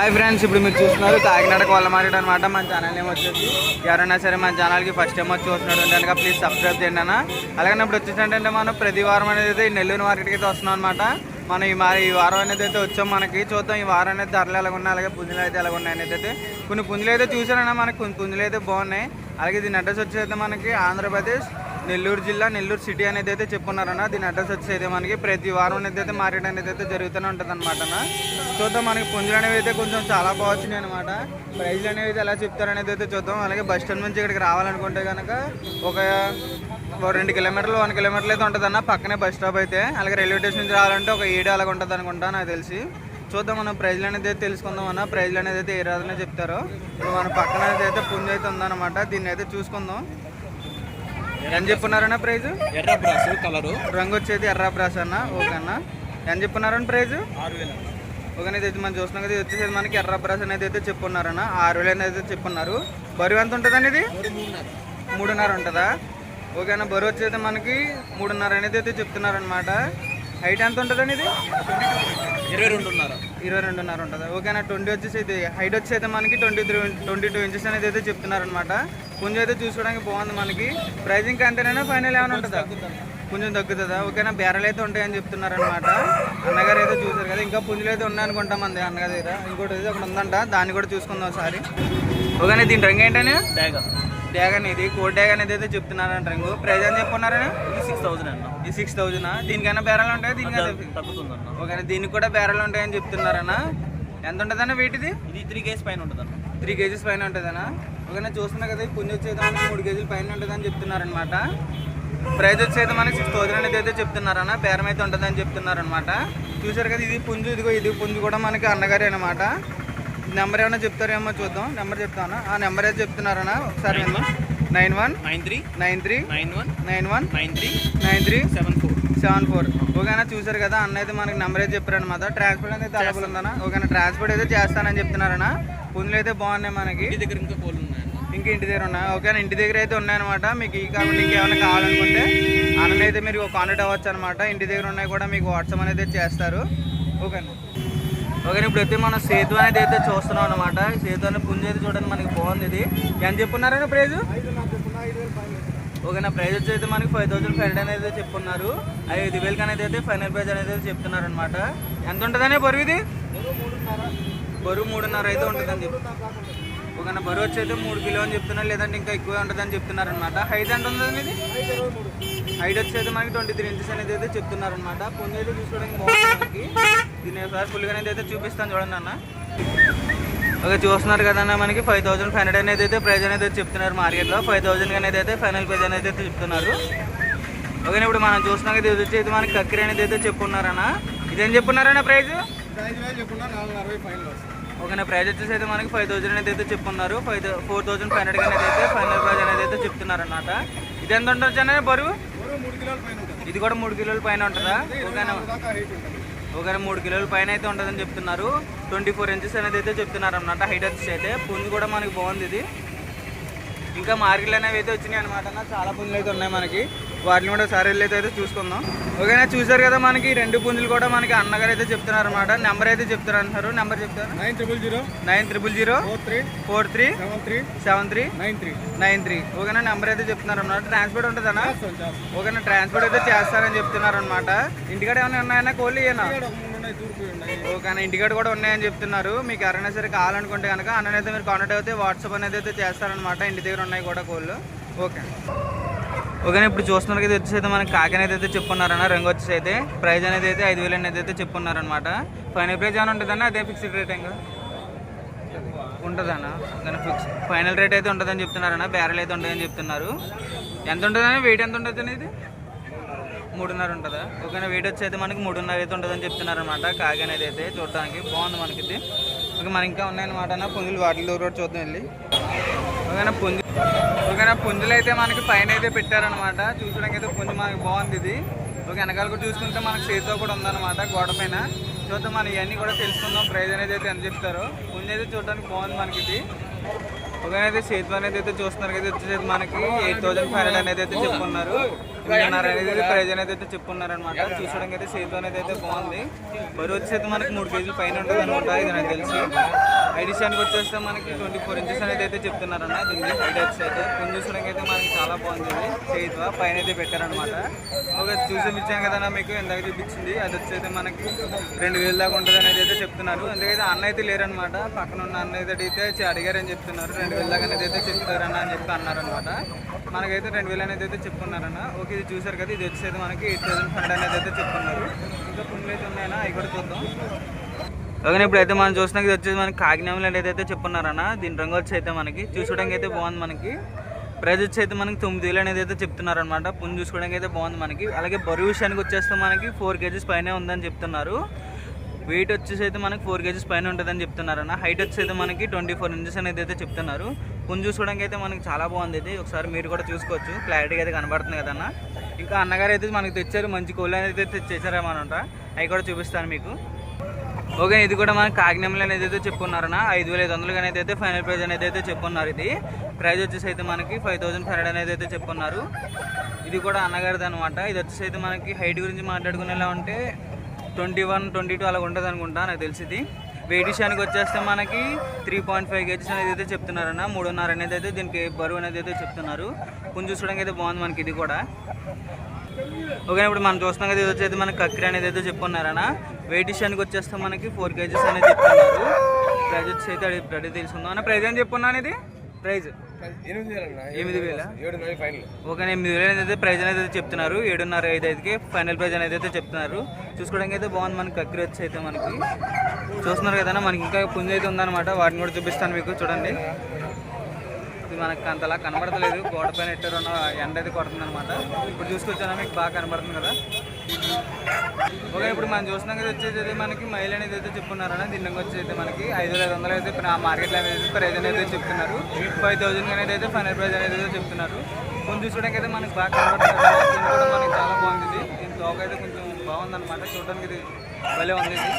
Hi friends ఇప్పుడు మీరు చూస్తున్నారు కాకినాడ కోళ్ళ మార్కెట్ అనమాట మన ఛానల్ నేమ్ వచ్చేసి ఎవరైనా సరే మన ఛానల్కి ఫస్ట్ టైం వచ్చి చూస్తున్నాడు కనుక ప్లీజ్ సబ్స్క్రైబ్ చేయండి అన్న. అలాగే ఇప్పుడు వచ్చేసంటే మనం ప్రతి వారం అనేది అయితే నెల్లూరు మార్కెట్కి అయితే వస్తున్నాం అనమాట మనం ఈ మార ఈ వారం అనేది అయితే వచ్చాం మనకి. చూద్దాం ఈ వారం అనేది ధరలు ఎలా ఉన్నాయి అలాగే పుంజులు అయితే ఎలా ఉన్నాయి అనేది అయితే. కొన్ని పుంజులు అయితే చూసారన్నా మనకి కొన్ని పుంజులు అయితే బాగున్నాయి. అలాగే దీని అడ్రస్ వచ్చేది మనకి ఆంధ్రప్రదేశ్ నెల్లూరు జిల్లా నెల్లూరు సిటీ అనేది అయితే చెప్పున్నారన్న దీని అడ్రస్ వచ్చేది మనకి ప్రతి వారం అనేది అయితే మార్కెట్ అనేది అయితే జరుగుతూనే ఉంటుంది అనమాట చూద్దాం మనకి పుంజులు అనేవి అయితే కొంచెం చాలా బాగా అనమాట ప్రైజ్లు అనేవి అయితే ఎలా చెప్తారనేది అయితే చూద్దాం. అలాగే బస్ స్టాండ్ నుంచి ఇక్కడికి రావాలనుకుంటే కనుక ఒక రెండు కిలోమీటర్లు వన్ కిలోమీటర్లు అయితే ఉంటుంది అన్న పక్కనే బస్ స్టాప్ అయితే. అలాగే రైల్వే స్టేషన్ నుంచి రావాలంటే ఒక ఏడు అలాగ ఉంటుంది అనుకుంటా నాకు తెలిసి. చూద్దాం మనం ప్రైజ్లు అనేది అయితే తెలుసుకుందాం అన్న. ప్రైజ్లు అనేది అయితే ఏ రాజునే చెప్తారో. ఇప్పుడు మన పక్కన అయితే పుంజు అయితే ఉందన్నమాట. దీన్ని అయితే చూసుకుందాం. ఎంత చెప్పున్నారన్న ప్రైజ్? ఎర్ర బ్రాస్ కలరు. రంగు వచ్చేది ఎర్ర బ్రాస్ అన్న ఓకే అన్న. ఎంత చెప్పున్నారన్న ప్రైజ్? ఆరు వేల ఓకే అయితే మనం చూస్తున్నాం కదా ఇది వచ్చేసి మనకి ఎర్ర బ్రాస్ అనేది అయితే చెప్పున్నారన్న. ఆరు వేలు అనేది అయితే చెప్పున్నారు. బరువు ఎంత ఉంటుందండి ఇది? మూడున్నర. ఉంటుందా? ఓకే అన్న బరువు వచ్చేది మనకి మూడున్నర అనేది అయితే చెప్తున్నారనమాట హైట్ ఎంత ఉంటుందండి ఇది? ఇరవై రెండున్నర. ఇరవై రెండున్నర ఉంటుంది? ఓకేనా ట్వంటీ వచ్చేసి ఇది హైట్ వచ్చి అయితే మనకి twenty three twenty two inches అనేది అయితే చెప్తున్నారనమాట కొంచెం అయితే చూసుకోవడానికి బాగుంది మనకి. ప్రైజింగ్ అంతేనా ఫైనల్ ఏమైనా ఉంటుందా? కొంచెం తగ్గుతుందా? ఓకేనా బేరలు అయితే ఉంటాయని చెప్తున్నారనమాట అన్నగారు అయితే చూసారు కదా ఇంకా పుంజులు అయితే ఉన్నాయనుకుంటా మంది అన్నగారి దగ్గర. ఇంకోటి అయితే ఒకటి ఉందంట దాన్ని కూడా చూసుకుందాం ఒకసారి. ఓకేనా దీని రంగు ఏంటని? డ్యాగ్ డ్యాగన్ ఇది కోడ్ డ్యాగన్ అనేది అయితే చెప్తున్నారంట రంగు. ప్రైజ్ అని చెప్పున్నారని ఇది సిక్స్ థౌసండ్ అన్న. ఇది సిక్స్ థౌజండ్ దీనికైనా బేరాలు ఉంటాయి? దీనికైనా తగ్గుతుందన్న. ఓకే దీనికి కూడా బేరాలు ఉంటాయని చెప్తున్నారన్న. ఎంత ఉంటుందన్న వీటిది ఇది? త్రీ కేజీ పైన ఉంటుంది అన్న త్రీ కేజీస్ పైన ఉంటుందన్నా. ఓకేనా చూస్తున్నా కదా ఈ పుంజు వచ్చేది మనకి మూడు కేజీల పైన ఉంటుందని చెప్తున్నారనమాట ప్రైస్ వచ్చేది మనకి సిక్స్ థౌసండ్ అనేది అయితే చెప్తున్నారన్న బేరం అయితే ఉంటుందని చెప్తున్నారనమాట చూసారు కదా ఇది పుంజు ఇదిగో ఇది పుంజు కూడా మనకి అన్నగారే అనమాట నెంబర్ ఏమైనా చెప్తారేమో చూద్దాం. నెంబర్ చెప్తాను? ఆ నెంబర్ అయితే చెప్తున్నారన్న ఒకసారి nine one nine three nine three nine one nine one nine three nine three seven four seven four. ఓకేనా చూసారు కదా అన్న అయితే మనకి నెంబర్ అయితే చెప్పారు అనమాట ట్రాన్స్పోర్ట్ అయితే అవైలబుల్ ఉందన్నా. ఓకేనా ట్రాన్స్పోర్ట్ అయితే చేస్తానని చెప్తున్నారన్నా. పుంజులు అయితే బాగున్నాయి మనకి. దగ్గర ఇంకా ఇంకా ఇంటి దగ్గర ఉన్నాయి ఓకేనా? ఇంటి దగ్గర అయితే ఉన్నాయన్నమాట. మీకు ఈ కాకుండా ఇంకేమైనా కావాలనుకుంటే అన్న అయితే మీరు కాంటాక్ట్ అవ్వచ్చు అనమాట ఇంటి దగ్గర ఉన్నాయి కూడా మీకు వాట్సాప్ అనేది చేస్తారు. ఓకేనా? ఓకే ఇప్పుడు అయితే మనం సేతు అనేది అయితే చూస్తున్నాం అనమాట సేతు అనే పుంజు అయితే చూడండి మనకి బాగుంది ఇది. ఎంత చెప్పున్నారని ప్రైజ్? ఓకేనా? ప్రైజ్ వచ్చి అయితే మనకి ఫైవ్ థౌసండ్ ఫైవ్ హండ్రెడ్ అనేది చెప్పున్నారు. ఐదు వేలకి అనేది అయితే ఫైనల్ ప్రైజ్ అనేది అయితే చెప్తున్నారు అనమాట ఎంత ఉంటుందనే బరువు ఇది? బరువు మూడున్నర అయితే ఉంటుందని చెప్పి. ఒక బరువు వచ్చి అయితే మూడు కిలో అని చెప్తున్నారు లేదంటే ఇంకా ఎక్కువ ఉంటుందని చెప్తున్నారు అనమాట హైట్ ఎంత ఉంటుంది హైట్ వచ్చి అయితే మనకి ట్వంటీ త్రీ ఇంచెస్ అనేది అయితే చెప్తున్నారు అనమాట పుంజు అయితే చూసుకోవడానికి బాగుంది మనకి. ఒకసారి ఫుల్గా అనేది అయితే చూపిస్తాను చూడండి అన్న. ఓకే చూస్తున్నారు కదన్నా మనకి ఫైవ్ థౌసండ్ ఫైవ్ హండ్రెడ్ అనేది అయితే ప్రైజ్ అనేది చెప్తున్నారు మార్కెట్లో. ఫైవ్ థౌసండ్ అనేది అయితే ఫైనల్ ప్రైజ్ అనేది అయితే చెప్తున్నారు. ఓకే ఇప్పుడు మనం చూస్తున్నాం కదా ఇది వచ్చి అయితే మనకి కక్కిరి అనేది అయితే చెప్పున్నారన్న. ఇదేం చెప్పున్నారన్న ప్రైజ్ ఓకేనా ప్రైజ్ వచ్చేసి అయితే మనకి ఫైవ్ థౌసండ్ అనేది అయితే చెప్పున్నారు. Five four thousand five hundred అనేది అయితే ఫైనల్ ప్రైజ్ అనేది అయితే చెప్తున్నారు అనమాట ఇది ఎంత ఉండొచ్చు అనేది బరువు? ఇది కూడా మూడు కిలోల పైన ఉంటుందా? ఓకేనా ఓకేనా మూడు కిలోల పైన అయితే ఉంటుందని చెప్తున్నారు. ట్వంటీ ఫోర్ ఇంచెస్ అనేది అయితే చెప్తున్నారు అనమాట హైట్ వచ్చేసి అయితే. పుంజు కూడా మనకి బాగుంది ఇది. ఇంకా మార్కెట్లు అనేవి అయితే వచ్చినాయి అనమాట చాలా పుంజులు అయితే ఉన్నాయి మనకి. వాటిని కూడా ఒకసారి వెళ్ళి అయితే చూసుకుందాం. ఓకేనా? చూసారు కదా మనకి రెండు పుంజులు కూడా మనకి అన్నగారు అయితే చెప్తున్నారు అనమాట నెంబర్ అయితే చెప్తారు అంటున్నారు నెంబర్ చెప్తారు? Nine triple zero nine triple zero four three four three seven three seven three nine three nine three ఓకేనా? నెంబర్ అయితే చెప్తున్నారు అనమాట ట్రాన్స్పోర్ట్ ఉంటుందన్నా ఓకేనా? ట్రాన్స్పోర్ట్ అయితే చేస్తారని చెప్తున్నారు అనమాట ఇంటికాడ ఏమైనా ఉన్నాయన్నా కోళ్ళు ఇయ్యనా ఓకేనా? ఇంటికాడ కూడా ఉన్నాయని చెప్తున్నారు. మీకు ఎవరైనా సరే కావాలనుకుంటే కనుక అన్ననైతే మీరు కాంటాక్ట్ అయితే వాట్సాప్ అనేది అయితే చేస్తారనమాట ఇంటి దగ్గర ఉన్నాయి కూడా కోళ్ళు ఓకే. ఓకే ఇప్పుడు చూస్తున్నారు కదా వచ్చేసి అయితే మనకి కాకి అయితే చెప్పున్నారన్న రంగు వచ్చేసి అయితే ప్రైస్ అనేది అయితే ఐదు వేలు అనేది అయితే చెప్పున్నారనమాట ఫైనల్ ప్రైజ్ ఏమైనా ఉంటుందన్న? అదే ఫిక్స్డ్ రేట్ ఇంకా? ఉంటుందన్న? ఫిక్స్ ఫైనల్ రేట్ అయితే ఉంటుందని చెప్తున్నారన్న బ్యారెల్ అయితే ఉంటుందని చెప్తున్నారు. ఎంత ఉంటుందని వెయిట్ ఎంత ఉంటుంది ఇది? మూడున్నర ఉంటుందా? ఓకేనా వెయిట్ వచ్చి అయితే మనకి మూడున్నర అయితే ఉంటుందని చెప్తున్నారు అనమాట కాకి అనేది అయితే చూడడానికి బాగుంది మనకి ఇది. ఓకే మన ఇంకా ఉన్నాయన్నమాట అన్న పుంజులు వాటిలో కూడా చూద్దాం వెళ్ళి. ఓకేనా పుంజు ఓకేనా పుంజులు అయితే మనకి పైన అయితే పెట్టారనమాట చూసడానికి అయితే పుంజు మనకి బాగుంది ఇది. ఒక వెనకాల కూడా చూసుకుంటే మనకి చేతితో కూడా ఉందన్నమాట గోడ పైన. చూద్దాం మనం ఇవన్నీ కూడా తెలుసుకుందాం ప్రైజ్ అనేది అయితే ఎంత చెప్తారో. పుంజు అయితే చూడడానికి బాగుంది మనకి ఇది. ఒక అయితే సేతు అనేది అయితే చూస్తున్నారు కదా వచ్చేసి మనకి ఎయిట్ థౌసండ్ ఫైవ్ హండ్రెడ్ అనేది అయితే చెప్పున్నారు ఎనిమిదిన్నర అనేది ప్రైజ్ అనేది అయితే చెప్పున్నారు అనమాట చూసడానికి అయితే సేతు అనేది అయితే బాగుంది. బరువు వచ్చేది మనకి మూడు కేజీలు పైన ఉంటుంది అనమాట ఇది నాకు తెలిసి. ఎడిషన్కి వచ్చేస్తే మనకి ట్వంటీ ఫోర్ ఇంచెస్ అనేది అయితే చెప్తున్నారన్న దీనికి హైట్ అయితే. కొన్ని చూసడానికి అయితే మనకి చాలా బాగుంది. చేతివా పైన అయితే పెట్టారనమాట ఒక చూసి ఇచ్చాను కదన్నా మీకు ఎందాక చూపించింది. అది వచ్చేది మనకి రెండు వేలు దాకా ఉంటుంది అనేది అయితే చెప్తున్నారు. ఎందుకైతే అన్న అయితే లేరనమాట పక్కన ఉన్న అన్న అయితే అడిగితే అడిగారని చెప్తున్నారు. రెండు వేల దాకా అనేది అయితే చెప్తారన్న అని చెప్పి అన్నారనమాట మనకైతే రెండు వేలు అనేది అయితే చెప్పుకున్నారన్న ఓకే ఇది చూసారు కదా. ఇది వచ్చేది మనకి ఎయిట్ థౌసండ్ ఫండ్ అనేది అయితే చెప్తున్నారు. ఇంకా పుండ్లు అయితే ఉన్నాయన్నా? అవి కూడా చూద్దాం. ఓకే ఇప్పుడు అయితే మనం చూసినాక ఇది వచ్చేసి మనకి కాకినామలో ఏదైతే చెప్పున్నారన్న. దీని రంగు వచ్చి అయితే మనకి చూసుకోవడానికి అయితే బాగుంది మనకి. ప్రైజ్ వచ్చి అయితే మనకి తొమ్మిది వేలు అనేది అయితే చెప్తున్నారు అనమాట పుంజు చూసుకోవడానికి అయితే బాగుంది మనకి. అలాగే బరువు విషయానికి వచ్చేస్తే మనకి ఫోర్ కేజీస్ పైన ఉందని చెప్తున్నారు. వెయిట్ వచ్చేసి అయితే మనకి ఫోర్ కేజీస్ పైన ఉంటుందని చెప్తున్నారు అన్న హైట్ వచ్చి అయితే మనకి ట్వంటీ ఫోర్ ఇంచెస్ అనేది అయితే చెప్తున్నారు. పుంజు చూసుకోవడానికి అయితే మనకి చాలా బాగుంది ఇది. ఒకసారి మీరు కూడా చూసుకోవచ్చు. క్లారిటీగా అయితే కనబడుతుంది కదన్న. ఇంకా అన్నగారు అయితే మనకి తెచ్చారు. మంచి కోళ్ళు అనేది అయితే అంట అవి కూడా చూపిస్తాను మీకు. ఓకే ఇది కూడా మనకి కాకినామలో అనేది అయితే చెప్పున్నారన్న ఐదు వేల ఐదు వందలు అనేది అయితే ఫైనల్ ప్రైజ్ అనేది అయితే చెప్పున్నారు ఇది. ప్రైజ్ వచ్చేసి అయితే మనకి ఫైవ్ థౌసండ్ ఫైవ్ హండ్రెడ్ అనేది అయితే చెప్పున్నారు ఇది కూడా అన్నగారిది అనమాట ఇది వచ్చేసి అయితే మనకి హైట్ గురించి మాట్లాడుకునేలా ఉంటే ట్వంటీ వన్ ట్వంటీ టూ అలా ఉంటుంది అనుకుంటా నాకు తెలిసింది వెయిట్ విషయానికి వచ్చేస్తే మనకి త్రీ పాయింట్ ఫైవ్ కేజీస్ అనేది అయితే చెప్తున్నారన్న మూడున్నర అనేది అయితే దీనికి బరువు అనేది అయితే చెప్తున్నారు. కొంచెం చూసుకోవడానికి అయితే బాగుంది మనకి ఇది కూడా. ఓకే ఇప్పుడు మనం చూస్తున్నాం కదా ఇది వచ్చేది మనకి కక్కిరి అనేది అయితే చెప్పున్నారన్న వెయిట్ విషయానికి వచ్చేస్తే మనకి ఫోర్ కేజీస్ అనేది చెప్తున్నారు ప్రైజ్ వచ్చి అయితే అడిగి రెడీ తెలుసుకుందాం అన్న ప్రైజ్ ఏం చెప్పున్నాను ఇది ప్రైజ్. ఎనిమిది వేల? ఒక ఓకే ఎనిమిది వేలు అనేది ప్రైజ్ అనేది అయితే చెప్తున్నారు. ఏడున్నర ఐదు ఐదుకి ఫైనల్ ప్రైజ్ అనేది అయితే చెప్తున్నారు. చూసుకోవడానికి అయితే బాగుంది మనకి కక్కిరి వచ్చి అయితే మనకి. చూస్తున్నారు కదా మనకి ఇంకా పుంజ అయితే ఉందన్నమాట. వాటిని కూడా చూపిస్తాను మీకు చూడండి. ఇది మనకి అంతలా కనబడతలేదు. గోడ పైన ఎట్టారు ఎండ అయితే కొడుతుంది అనమాట ఇప్పుడు చూసుకొచ్చాను మీకు బాగా కనబడుతుంది కదా? ఓకే ఇప్పుడు మనం చూస్తున్నాం కదా వచ్చేది మనకి మైల్ అనేది అయితే చెప్పున్నారన్న దీనికి వచ్చి అయితే మనకి. ఐదు వేల ఐదు వందలు అయితే ఇప్పుడు ఆ మార్కెట్లో అనేది ప్రైజ్ అనేది చెప్తున్నారు. ఫైవ్ థౌసండ్ అనేది అయితే ఫైనల్ ప్రైజ్ అనేది అయితే చెప్తున్నారు. కొంచెం చూడడానికి అయితే మనకి బాగా కనబడుతుంది. మనకి చాలా బాగుంది దీని తోక అయితే కొంచెం బాగుందన్నమాట. చూడడానికి ఇది భలే ఉంది ఇది.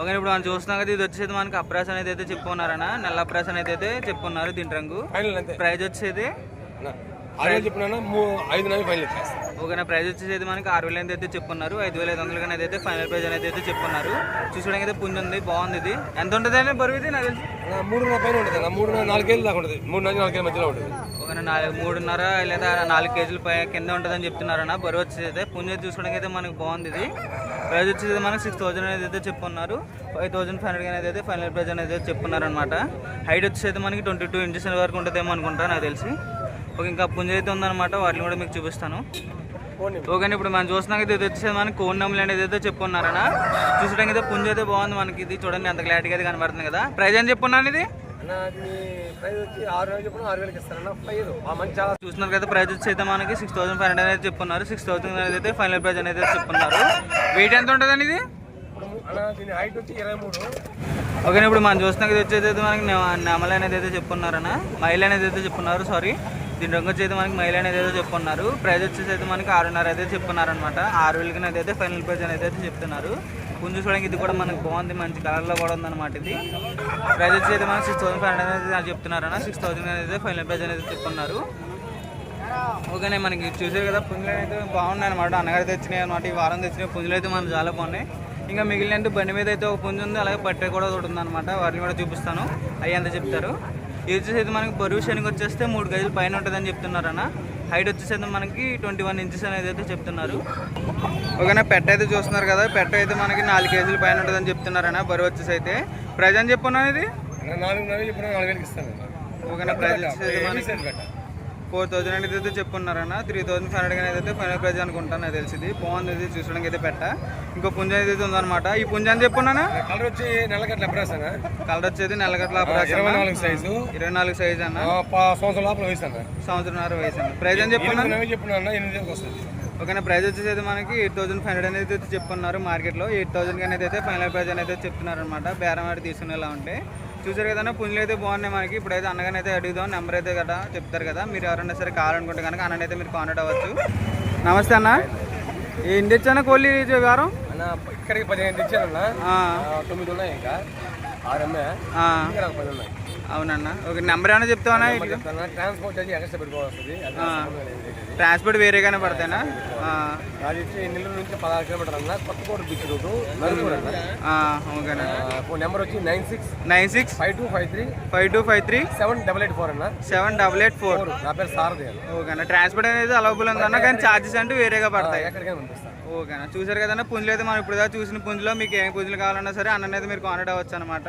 ఓకే ఇప్పుడు మనం చూస్తున్నాం కదా ఇది వచ్చేది మనకి అప్రాస్ అనేది అయితే చెప్పుకున్నారన్న నల్ల అప్రాస్ అనేది అయితే చెప్పుకున్నారు దీని రంగు. ప్రైజ్ వచ్చేది వేలు చెప్పినా ఐదు నెలలు ఫైనల్ ఇచ్చేస్తాను ఓకేనా ప్రైజ్ వచ్చేసి మనకి ఆరు వేలు అయితే చెప్పున్నారు ఐదు వేల ఐదు వందలు అనేది అయితే ఫైనల్ ప్రైజ్ అనేది అయితే చెప్పున్నారు. చూసుకోవడానికి అయితే పుంజు ఉంది బాగుంది ఇది. ఎంత ఉంటుంది అండి బరువు ఇది? నాకు తెలిసి అన్న, మూడున్నర పైన ఉంటుంది మూడున్నర నాలుగేళ్ళు దాకా ఉంటుంది. మూడు నుంచి నాలుగేళ్ళ మధ్యలో ఉంటుంది. ఒక నాలుగు మూడున్నర లేదా నాలుగు కేజీల పై కింద ఉంటుందని చెప్తున్నారన్న బరువు వచ్చేసి అయితే పుంజు చూసుకోవడానికి అయితే మనకి బాగుంది ఇది. ప్రైజ్ వచ్చేసి మనకి సిక్స్ థౌసండ్ అనేది అయితే చెప్పున్నారు ఫైవ్ థౌసండ్ ఫైవ్ హండ్రెడ్ అనేది అయితే ఫైనల్ ప్రైజ్ అనేది చెప్పున్నారు అనమాట హైట్ వచ్చేసి మనకి ట్వంటీ టూ ఇంచెస్ వరకు ఉంటుందేమో అనుకుంటా నాకు తెలిసి. ఒక ఇంకా పుంజు అయితే ఉందన్నమాట. వాటిని కూడా మీకు చూపిస్తాను. ఓకే ఇప్పుడు మనం చూస్తున్నాం ఇది వచ్చేసి మనకి కోన్ నెమ్మలు అనేది అయితే చెప్పున్నారనా చూసడానికి అయితే పుంజు అయితే బాగుంది మనకి ఇది చూడండి అంత క్లారిటీగా అయితే కనబడుతుంది కదా. ప్రైజ్ అని చెప్పున్నాను ఇది? చూస్తున్నారు కదా ప్రైజ్ వచ్చి అయితే మనకి సిక్స్ థౌసండ్ ఫైవ్ హండ్రెడ్ అనేది చెప్పున్నారు సిక్స్ థౌసండ్ అనేది అయితే ఫైనల్ ప్రైజ్ అనేది అయితే చెప్పున్నారు వెయిట్ ఎంత ఉంటుందండి ఇది? ఓకే ఇప్పుడు మనం చూస్తున్నాం ఇది వచ్చేది అయితే మనకి నెమలి అనేది అయితే చెప్పున్నారన్న మైల్ అనేది అయితే చెప్పున్నారు సారీ దీని రంగు వచ్చి అయితే మనకి మైల్ అనేది అయితే చెప్పున్నారు ప్రైజ్ వచ్చేసి అయితే మనకి ఆరున్నర అయితే చెప్పున్నారు అనమాట ఆరు వేలకి అయితే ఫైనల్ ప్రైజ్ అనేది అయితే చెప్తున్నారు. పుంజు చూడడానికి ఇది కూడా మనకి బాగుంది మంచి కలర్లో కూడా ఉందన్నమాట ఇది. ప్రైజ్ వచ్చి అయితే మనకి సిక్స్ థౌసండ్ ఫైవ్ హండ్రెడ్ అనేది చెప్తున్నారన్న. సిక్స్ థౌసండ్ అనేది ఫైనల్ ప్రైజ్ అనేది చెప్పున్నారు ఓకేనే మనకి చూసే కదా పుంజులు అయితే బాగున్నాయి అనమాట అన్నగారు తెచ్చినాయి అనమాట ఈ వారం తెచ్చినాయి పుంజులు అయితే మనకు చాలా బాగున్నాయి. ఇంకా మిగిలిన బండి మీద అయితే ఒక పుంజు ఉంది అలాగే పట్టే కూడా ఒకటి ఉంది అనమాట వాటిని కూడా చూపిస్తాను. అవి ఎంత చెప్తారు? ఇది వచ్చేసి మనకి బరువు శనికి వచ్చేస్తే మూడు గజుల పైన ఉంటుందని చెప్తున్నారు అన్న హైట్ వచ్చేసి అయితే మనకి ట్వంటీ వన్ ఇంచెస్ అనేది అయితే చెప్తున్నారు ఓకేనా పెట్ట అయితే చూస్తున్నారు కదా పెట్ట అయితే మనకి నాలుగు కేజీల పైన ఉంటుందని చెప్తున్నారన్న బరువు వచ్చేసి అయితే ప్రైజ్ అని చెప్పున్నాను ఇది. ఓకేనా ప్రైజ్ వచ్చేసి మనకి. ఫోర్ థౌసండ్ అనేది అయితే చెప్పున్నారన్న త్రీ థౌసండ్ ఫైవ్ హండ్రెడ్ అనేది అయితే ఫైనల్ ప్రైజ్ అనుకుంటాను నాకు తెలిసింది. బాగుంది ఇది చూసడానికి అయితే పెట్ట. ఇంకో పుంజ అయితే ఉందన్నమాట. ఈ పుంజ అని చెప్పున్నానా కలర్ వచ్చి అన్న కలర్ వచ్చేది నెలగట్ల ఇరవై నాలుగు సైజు. ఇరవై నాలుగు సైజ్ అన్న. సంవత్సరం లోపల వయసు అన్న సంవత్సరంన్నర వయసు అన్న ప్రైజ్ అని చెప్పున్నాను? ఎనిమిది చెప్పిన అన్న ఎనిమిది వేలకు వస్తుంది. ఓకేనా ప్రైస్ వచ్చేసి మనకి ఎయిట్ థౌసండ్ ఫైవ్ హండ్రెడ్ అనేది చెప్పున్నారు మార్కెట్లో. ఎయిట్ థౌసండ్ అనేది అయితే ఫైనల్ ప్రైస్ అనేది అయితే చెప్తున్నారు అనమాట బేరం ఆడి తీసుకునేలా ఉంటే. చూసారు కదా పుంజులు అయితే బాగున్నాయి మనకి. ఇప్పుడైతే అన్నగానే అయితే అడుగుదాం. నెంబర్ అయితే కదా చెప్తారు కదా. మీరు ఎవరైనా సరే కావాలనుకుంటే కనుక అన్నని అయితే మీరు కాంటాక్ట్ అవ్వచ్చు. నమస్తే అన్న. ఏం తెచ్చాను కోళ్ళి అన్న ఇక్కడికి పదిహేను తెచ్చానన్న తొమ్మిది ఉన్నాయి ఇంకా. ఆరు ఉన్నాయి. అవునన్నా. ఒక నెంబర్ ఏమైనా చెప్తావా ట్రాన్స్పోర్ట్ అది ఎక్స్ట్రా. ట్రాన్స్పోర్ట్ వేరేగానే పడతాయినా అది నెల్లూరు నుంచి పదహారు కిలోమీటర్ అన్న కొత్తకోట బీచ్ రూట్ నలుగురు అన్న. ఆ, ఓకేనా ఆ, ఫోన్ నెంబర్ వచ్చి nine six nine six five two five three five two five three seven double eight four అన్న. Seven double eight four. Four. నా పేరు సారథి అన్న ఓకేనా? ట్రాన్స్పోర్ట్ అనేది అవైలబుల్ ఉందన్న కానీ ఛార్జెస్ అంటే వేరేగా పడతాయి. ఎక్కడికైనా పంపిస్తాను. ఓకేనా? చూసారు కదన్నా పుంజులు అయితే మనం ఇప్పుడు చూసిన పుంజులో మీకు ఏం పుంజులు కావాలన్నా సరే అన్న అయితే మీరు కాంటాక్ట్ అవ్వచ్చు అనమాట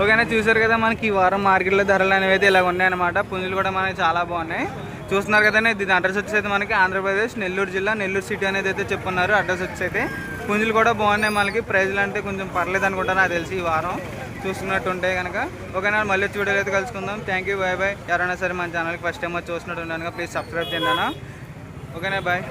ఓకేనా చూసారు కదా మనకి ఈ వారం మార్కెట్లో ధరలు అనేవి అయితే ఇలా ఉన్నాయన్నమాట. పుంజులు కూడా మనకి చాలా బాగున్నాయి. చూస్తున్నారు కదండి దీని అడ్రస్ వచ్చేసి అయితే మనకి ఆంధ్రప్రదేశ్ నెల్లూరు జిల్లా నెల్లూరు సిటీ అనేది అయితే చెప్పున్నారు అడ్రస్ వచ్చి అయితే. పుంజులు కూడా బాగున్నాయి మనకి ప్రైజ్లు అంటే కొంచెం పర్లేదు అనుకుంటా నాకు తెలిసి ఈ వారం. చూస్తున్నట్టు ఉంటే కనుక. ఓకేనా మళ్ళీ వచ్చి వీడియోలో అయితే కలుసుకుందాం. థ్యాంక్ యూ బాయ్ బాయ్ ఎవరైనా సరే మన ఛానల్కి ఫస్ట్ టైం వచ్చి చూస్తున్నట్టు కనుక ప్లీజ్ సబ్స్క్రైబ్ చేయండి అన్న. ఓకేనా బాయ్